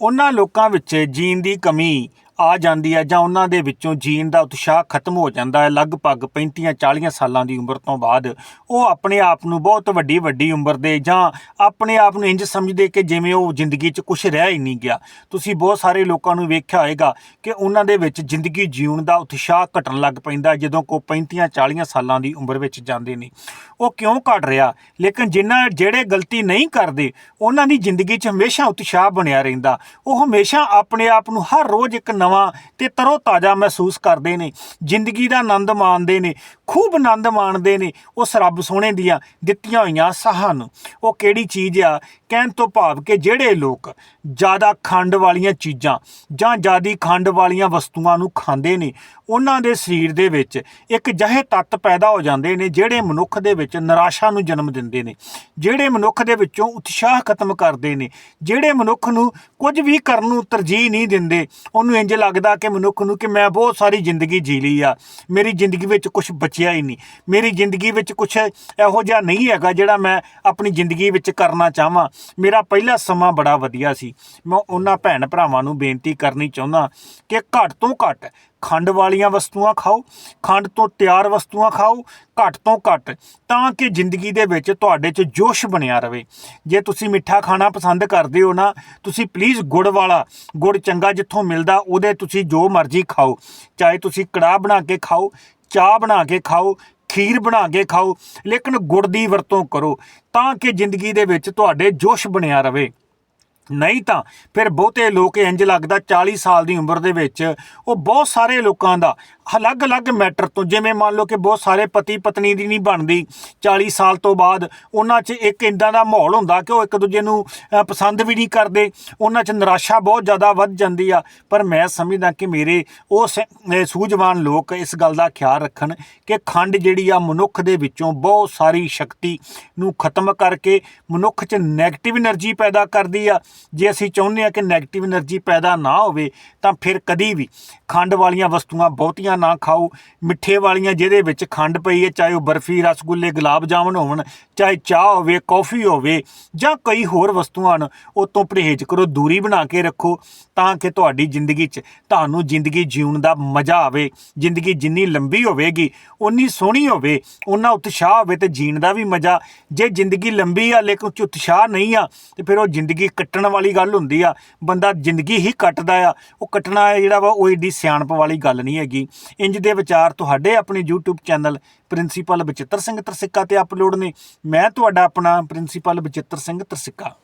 ਉਹਨਾਂ ਲੋਕਾਂ ਵਿੱਚ ਜੀਣ ਦੀ ਕਮੀ ਆ ਜਾਂਦੀ ਹੈ ਜਾਂ ਉਹਨਾਂ ਦੇ ਵਿੱਚੋਂ ਜੀਣ ਦਾ ਉਤਸ਼ਾਹ ਖਤਮ ਹੋ ਜਾਂਦਾ ਹੈ ਲਗਭਗ 35 40 ਸਾਲਾਂ ਦੀ ਉਮਰ ਤੋਂ ਬਾਅਦ। ਉਹ ਆਪਣੇ ਆਪ ਨੂੰ ਬਹੁਤ ਵੱਡੀ ਵੱਡੀ ਉਮਰ ਦੇ ਜਾਂ ਆਪਣੇ ਆਪ ਨੂੰ ਇੰਜ ਸਮਝਦੇ ਕਿ ਜਿਵੇਂ ਉਹ ਜ਼ਿੰਦਗੀ 'ਚ ਕੁਝ ਰਹਿ ਹੀ ਨਹੀਂ ਗਿਆ। ਤੁਸੀਂ ਬਹੁਤ ਸਾਰੇ ਲੋਕਾਂ ਨੂੰ ਵੇਖਿਆ ਹੋਵੇਗਾ ਕਿ ਉਹਨਾਂ ਦੇ ਵਿੱਚ ਜ਼ਿੰਦਗੀ ਜਿਉਣ ਦਾ ਉਤਸ਼ਾਹ ਘਟਣ ਲੱਗ ਪੈਂਦਾ ਜਦੋਂ ਕੋ 35 40 ਸਾਲਾਂ ਦੀ ਉਮਰ ਵਿੱਚ ਜਾਂਦੇ ਨੇ। ਉਹ ਕਿਉਂ ਘਟ ਰਿਹਾ? ਲੇਕਿਨ ਜਿਨ੍ਹਾਂ ਜਿਹੜੇ ਗਲਤੀ ਨਹੀਂ ਕਰਦੇ, ਉਹਨਾਂ ਦੀ ਜ਼ਿੰਦਗੀ 'ਚ ਹਮੇਸ਼ਾ ਉਤਸ਼ਾਹ ਬਣਿਆ ਰਹਿੰਦਾ। ਉਹ ਹਮੇਸ਼ਾ ਆਪਣੇ ਆਪ ਨੂੰ ਹਰ ਰੋਜ਼ ਇੱਕ ਨਵਾਂ ਤੇ ਤਰੋ ਤਾਜ਼ਾ ਮਹਿਸੂਸ ਕਰਦੇ ਨੇ। ਜ਼ਿੰਦਗੀ ਦਾ ਆਨੰਦ ਮਾਣਦੇ ਨੇ, ਖੂਬ ਆਨੰਦ ਮਾਣਦੇ ਨੇ, ਉਸ ਰੱਬ ਸੋਹਣੇ ਦੀਆਂ ਦਿੱਤੀਆਂ ਹੋਈਆਂ ਸਾਹਾਂ ਨੂੰ। ਉਹ ਕਿਹੜੀ ਚੀਜ਼ ਆ? ਕਹਿਣ ਤੋਂ ਭਾਵ ਕਿ ਜਿਹੜੇ ਲੋਕ ਜ਼ਿਆਦਾ ਖੰਡ ਵਾਲੀਆਂ ਚੀਜ਼ਾਂ ਜਾਂ ਜ਼ਿਆਦੀ ਖੰਡ ਵਾਲੀਆਂ ਵਸਤੂਆਂ ਨੂੰ ਖਾਂਦੇ ਨੇ, ਉਹਨਾਂ ਦੇ ਸਰੀਰ ਦੇ ਵਿੱਚ ਇੱਕ ਜਿਹੇ ਤੱਤ ਪੈਦਾ ਹੋ ਜਾਂਦੇ ਨੇ, ਜਿਹੜੇ ਮਨੁੱਖ ਦੇ ਵਿੱਚ ਨਿਰਾਸ਼ਾ ਨੂੰ ਜਨਮ ਦਿੰਦੇ ਨੇ। ਜਿਹੜੇ ਮਨੁੱਖ ਦੇ ਵਿੱਚੋਂ ਉਤਸ਼ਾਹ ਖਤਮ ਕਰਦੇ ਨੇ, ਜਿਹੜੇ ਮਨੁੱਖ ਨੂੰ ਕੁਝ ਵੀ ਕਰਨ ਨੂੰ ਤਰਜੀਹ ਨਹੀਂ ਦਿੰਦੇ, ਉਹਨੂੰ ਇੰਜ ਲੱਗਦਾ ਕਿ ਮਨੁੱਖ ਨੂੰ ਕਿ ਮੈਂ ਬਹੁਤ ਸਾਰੀ ਜ਼ਿੰਦਗੀ ਜੀ ਲਈ ਆ। ਮੇਰੀ ਜ਼ਿੰਦਗੀ ਵਿੱਚ ਕੁਝ ਬਚਿਆ ਹੀ ਨਹੀਂ। ਮੇਰੀ ਜ਼ਿੰਦਗੀ ਵਿੱਚ ਕੁਝ ਇਹੋ ਜਿਹਾ ਨਹੀਂ ਹੈਗਾ ਜਿਹੜਾ ਮੈਂ ਆਪਣੀ ਜ਼ਿੰਦਗੀ ਵਿੱਚ ਕਰਨਾ ਚਾਹਾਂ। ਮੇਰਾ ਪਹਿਲਾ ਸਮਾਂ ਬੜਾ ਵਧੀਆ ਸੀ। ਮੈਂ ਉਹਨਾਂ ਭੈਣ ਭਰਾਵਾਂ ਨੂੰ ਬੇਨਤੀ ਕਰਨੀ ਚਾਹੁੰਦਾ ਕਿ ਘੱਟ ਤੋਂ ਘੱਟ ਖੰਡ ਵਾਲੀਆਂ ਵਸਤੂਆਂ ਖਾਓ, ਖੰਡ ਤੋਂ ਤਿਆਰ ਵਸਤੂਆਂ ਖਾਓ ਘੱਟ ਤੋਂ ਘੱਟ ਤਾਂ ਕਿ ਜ਼ਿੰਦਗੀ ਦੇ ਵਿੱਚ ਤੁਹਾਡੇ 'ਚ ਜੋਸ਼ ਬਣਿਆ ਰਵੇ। ਜੇ ਤੁਸੀਂ ਮਿੱਠਾ ਖਾਣਾ ਪਸੰਦ ਕਰਦੇ ਹੋ ਨਾ, ਤੁਸੀਂ ਪਲੀਜ਼ ਗੁੜ ਵਾਲਾ, ਗੁੜ ਚੰਗਾ ਜਿੱਥੋਂ ਮਿਲਦਾ ਉਹਦੇ ਤੁਸੀਂ ਜੋ ਮਰਜ਼ੀ ਖਾਓ। ਚਾਹੇ ਤੁਸੀਂ ਕੜਾਹ ਬਣਾ ਕੇ ਖਾਓ, ਚਾਹ ਬਣਾ ਕੇ ਖਾਓ, ਖੀਰ ਬਣਾ ਕੇ ਖਾਓ, ਲੇਕਿਨ ਗੁੜ ਦੀ ਵਰਤੋਂ ਕਰੋ ਤਾਂ ਕਿ ਜ਼ਿੰਦਗੀ ਦੇ ਵਿੱਚ ਤੁਹਾਡੇ ਜੋਸ਼ ਬਣਿਆ ਰਵੇ। ਨਹੀਂ ਤਾਂ ਫਿਰ ਬਹੁਤੇ ਲੋਕ ਇੰਜ ਲੱਗਦਾ 40 ਸਾਲ ਦੀ ਉਮਰ ਦੇ ਵਿੱਚ ਉਹ ਬਹੁਤ ਸਾਰੇ ਲੋਕਾਂ ਦਾ ਅਲੱਗ-ਅਲੱਗ ਮੈਟਰ ਤੋਂ, ਜਿਵੇਂ ਮੰਨ ਲਓ ਕਿ ਬਹੁਤ ਸਾਰੇ ਪਤੀ ਪਤਨੀ ਦੀ ਨਹੀਂ ਬਣਦੀ 40 ਸਾਲ ਤੋਂ ਬਾਅਦ ਉਹਨਾਂ 'ਚ ਇੱਕ ਇਦਾਂ ਦਾ ਮਾਹੌਲ ਹੁੰਦਾ ਕਿ ਉਹ ਇੱਕ ਦੂਜੇ ਨੂੰ ਪਸੰਦ ਵੀ ਨਹੀਂ ਕਰਦੇ, ਉਹਨਾਂ 'ਚ ਨਿਰਾਸ਼ਾ ਬਹੁਤ ਜ਼ਿਆਦਾ ਵੱਧ ਜਾਂਦੀ ਆ। ਪਰ ਮੈਂ ਸਮਝਦਾ ਕਿ ਮੇਰੇ ਉਹ ਸੂਝਵਾਨ ਲੋਕ ਇਸ ਗੱਲ ਦਾ ਖਿਆਲ ਰੱਖਣ ਕਿ ਖੰਡ ਜਿਹੜੀ ਆ ਮਨੁੱਖ ਦੇ ਵਿੱਚੋਂ ਬਹੁਤ ਸਾਰੀ ਸ਼ਕਤੀ ਨੂੰ ਖਤਮ ਕਰਕੇ ਮਨੁੱਖ 'ਚ ਨੈਗੇਟਿਵ એનર્ਜੀ ਪੈਦਾ ਕਰਦੀ ਆ। ਜੇ ਅਸੀਂ ਚਾਹੁੰਦੇ ਆ ਕਿ ਨੈਗੇਟਿਵ એનર્ਜੀ ਪੈਦਾ ਨਾ ਹੋਵੇ, ਤਾਂ ਫਿਰ ਕਦੀ ਵੀ ਖੰਡ ਵਾਲੀਆਂ ਵਸਤੂਆਂ ਬਹੁਤੀਆਂ ਨਾ ਖਾਓ। ਮਿੱਠੇ ਵਾਲੀਆਂ ਜਿਹਦੇ ਵਿੱਚ ਖੰਡ ਪਈ ਹੈ, ਚਾਹੇ ਉਹ ਬਰਫੀ, ਰਸਗੁੱਲੇ, ਗੁਲਾਬ ਜਾਮਨ ਹੋਣ ਚਾਹੇ ਚਾਹ ਹੋਵੇ, ਕੌਫੀ ਹੋਵੇ, ਜਾਂ ਕਈ ਹੋਰ ਵਸਤੂਆਂ ਹਨ ਉਹ ਤੋਂ ਪਰਹੇਜ਼ ਕਰੋ, ਦੂਰੀ ਬਣਾ ਕੇ ਰੱਖੋ, ਤਾਂ ਕਿ ਤੁਹਾਡੀ ਜ਼ਿੰਦਗੀ 'ਚ ਤੁਹਾਨੂੰ ਜ਼ਿੰਦਗੀ ਜਿਉਣ ਦਾ ਮਜ਼ਾ ਆਵੇ। ਜ਼ਿੰਦਗੀ ਜਿੰਨੀ ਲੰਬੀ ਹੋਵੇਗੀ ਉਨੀ ਸੋਹਣੀ ਹੋਵੇ ਉਨਾ ਉਤਸ਼ਾਹ ਹੋਵੇ ਤੇ ਜੀਣ ਦਾ ਵੀ ਮਜ਼ਾ। ਜੇ ਜ਼ਿੰਦਗੀ ਲੰਬੀ ਆ, ਲੇਕਿਨ 'ਚ ਉਤਸ਼ਾਹ ਨਹੀਂ ਆ, ਤੇ ਫਿਰ ਉਹ ਜ਼ਿੰਦਗੀ ਕੱਟਣ ਵਾਲੀ ਗੱਲ ਹੁੰਦੀ ਆ। ਬੰਦਾ ਜ਼ਿੰਦਗੀ ਹੀ ਕੱਟਦਾ ਆ। ਉਹ ਕੱਟਣਾ ਜਿਹੜਾ ਵਾ, ਉਹ ਏਡੀ ਸਿਆਣਪ ਵਾਲੀ ਗੱਲ ਨਹੀਂ ਹੈਗੀ। ਇੰਜ ਦੇ ਵਿਚਾਰ ਤੁਹਾਡੇ ਆਪਣੇ YouTube channel principal Bachittar Singh Tarsikka ਤੇ ਅਪਲੋਡ ਨੇ। ਮੈਂ ਤੁਹਾਡਾ ਆਪਣਾ ਪ੍ਰਿੰਸੀਪਲ ਬਚਿੱਤਰ ਸਿੰਘ ਤਰਸਿੱਕਾ।